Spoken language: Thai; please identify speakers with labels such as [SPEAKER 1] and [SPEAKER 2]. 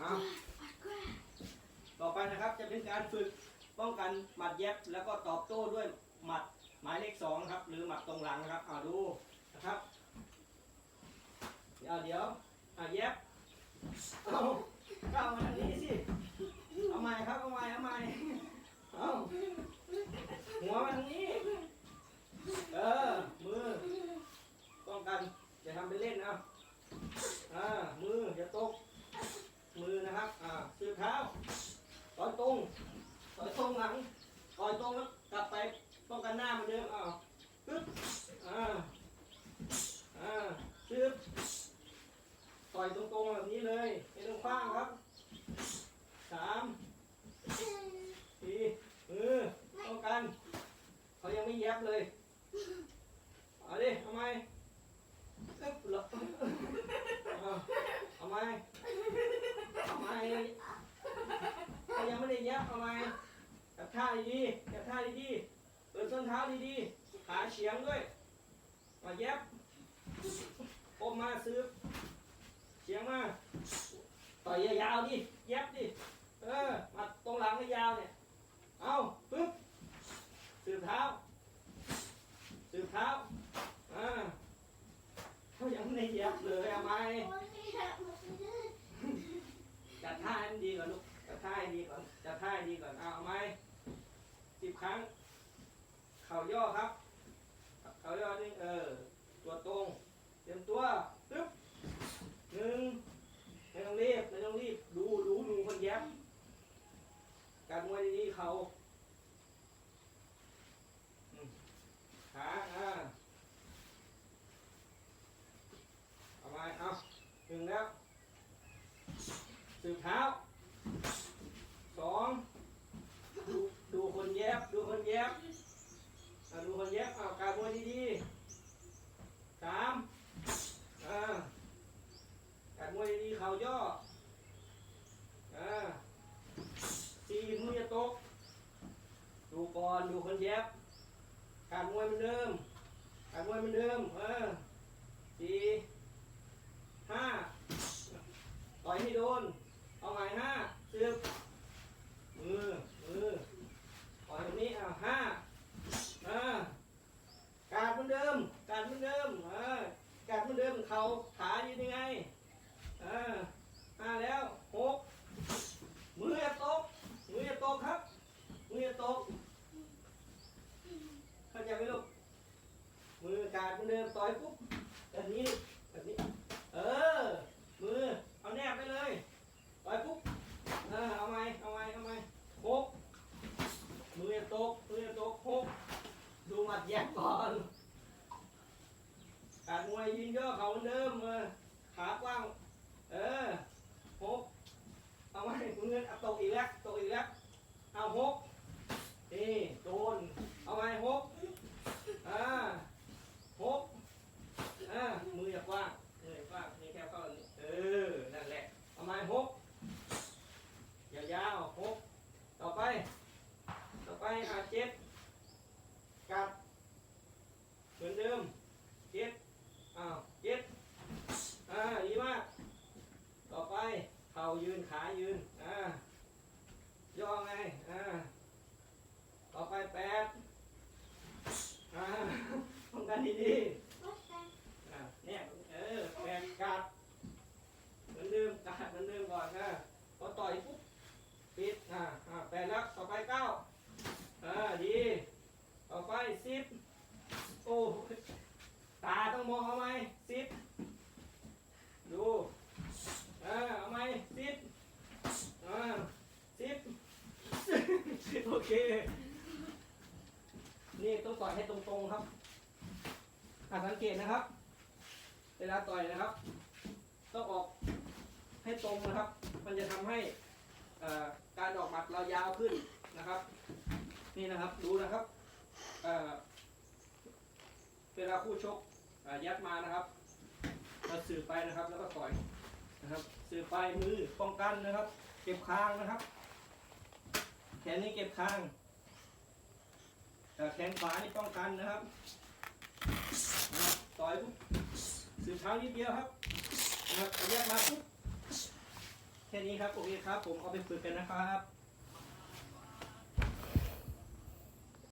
[SPEAKER 1] เอาต่อไปนะครับจะเป็นการฝึกป้องกันหมัดเย็บแล้วก็ตอบโต้ด้วยหมัดหมายเลขสองครับ หรือหมัดตรงหลังนะครับเอาดูนะครับเดี๋ยวเดี๋ยวอะเย็บเอาก้ามาทางนี้สิเอาใหม่ครับเอาใหม่เอาใหม่เอาหัวมาทางนี้ เออ มือ ป้องกันอย่าทำเป็นเล่นเอาอ่า มืออย่าตก มือนะครับ อ่าสืบเท้าต่อยตรงต่อยตรงหลังต่อยตรงแล้วกลับไปป้องกันหน้าเหมือนเดิมอ้าวปึ๊บ อ่า อ่าชืบต่อยตรงๆแบบนี้เลยไม่ต้องคว้างครับสามสี่มือป้องกัน เขา ยังไม่แยบเลย เอาดิทำไมเอาทำไมทำไมยังไม่ได้แยบทำไมจับท่าดีๆจับท่าดีๆเปิดส้นเท้าดีๆขาเฉียงด้วย มาแยบอมมาซื้อเฉียงมา ต่อยยาวๆดิ เออ มาตรงหลังไม่ยาวเนี่ย เอาปึ๊บสืบเท้า สืบเท้า อ่าเขายัง ไม่ได้เหยียบเลยเอาไหมจัดท่าให้มันดีก่อนลูกจัดท่าให้ดีก่อนจัดท่าให้ดีก่อนเอาเอาไหมสิบครั้ง เข่าย่อครับ เข่าย่อนี่เออ ตัวตรงเตรียมตัวตึ๊บหนึ่งไม่ต้องรีบไม่ต้องรีบ ดูดูดูคนแย็บการมวยดีๆเข่าขาอ่าเอาไปเอาหนึ่งแล้ว สืบเท้า สอง ดูดูคนแยบ ดูคน แยบอ่าดูคนแย็บเอาการมวยดีๆสามอ่าการมวยดีๆเข่าย่ออ่าสี่มือจะตก ดูก่อนดูคนแย็บการมวยเหมือนเดิม การมวยเหมือนเดิม เออสี่ห้าต่อยให้โดน เอาใหม่ห้าสิบมือ มือ ต่อยตรงนี้อะห้าเออการเหมือนเดิม การเหมือนเดิม เออการเหมือนเดิม เขาขายืนยังไง เออห้าแล้วหกมืออย่าตก มืออย่าตกครับ มืออย่าตก เข้าใจไหมลูก มือกาด เดิมต่อยปุ๊บแบบนี้แบบนี้ เออ มือ เอาแนบไปเลยต่อยปุ๊บเออเอาไหมเอาไหมเอาไหมหกมืออย่าตกมืออย่าตกหกดูหมัดแยกก่อนการมวยยืนย่อเขาเหมือนเดิมเออขากว้าง เออหกเอาไหมมือเอาตกอีกแล้ว ตกอีกแล้ว เอาหกนี่โดน เอาไหมหก อ่าหกอ่ามืออย่ากว้างมืออย่ากว้างนี่แค่เข้าอันนี้เออ นั่นแหละเอาไม้หกยาวๆหกต่อไป ต่อไปอ่าเจ็ดกัดเหมือนเดิมเจ็ดอ้าวเจ็ดอ่าดีมาก ต่อไปเข่า ยืนขายืน อ่า ย่อไง อ่า ต่อไปแปดอ่าป้องกันดีๆอ่าเนี่ยเออแปดกัด เหมือนเดิมกัดเหมือนเดิมก่อนนะพอต่อยปุ๊บปิด อ่า อ่าแปดแล้ว ต่อไปเก้าอ่า ดี ต่อไปสิบโอ้ตาต้องมองเอาไหมสิบดูอ่าเอาไหมสิบอ่าสิบ โอเค นี่ต้องต่อยให้ตรงๆครับอะสังเกตนะครับ เวลาต่อยนะครับ ต้องออกให้ตรงนะครับ มันจะทำให้การออกหมัดเรายาวขึ้นนะครับ นี่นะครับดูนะครับเวลาคู่ชกยัดมานะครับเราสืบไปนะครับแล้วก็ต่อยนะครับ สืบไปมือป้องกันนะครับ เก็บคางนะครับ นนี้เก็บคางแต่แขนขวานี่ป้องกันนะครับต่อยปุ๊บสืบเท้านิดเดียวครับนะครับแยกมาปุ๊บแค่นี้ครับโอเคครับ ผมเอาไปฝึกกันนะครับ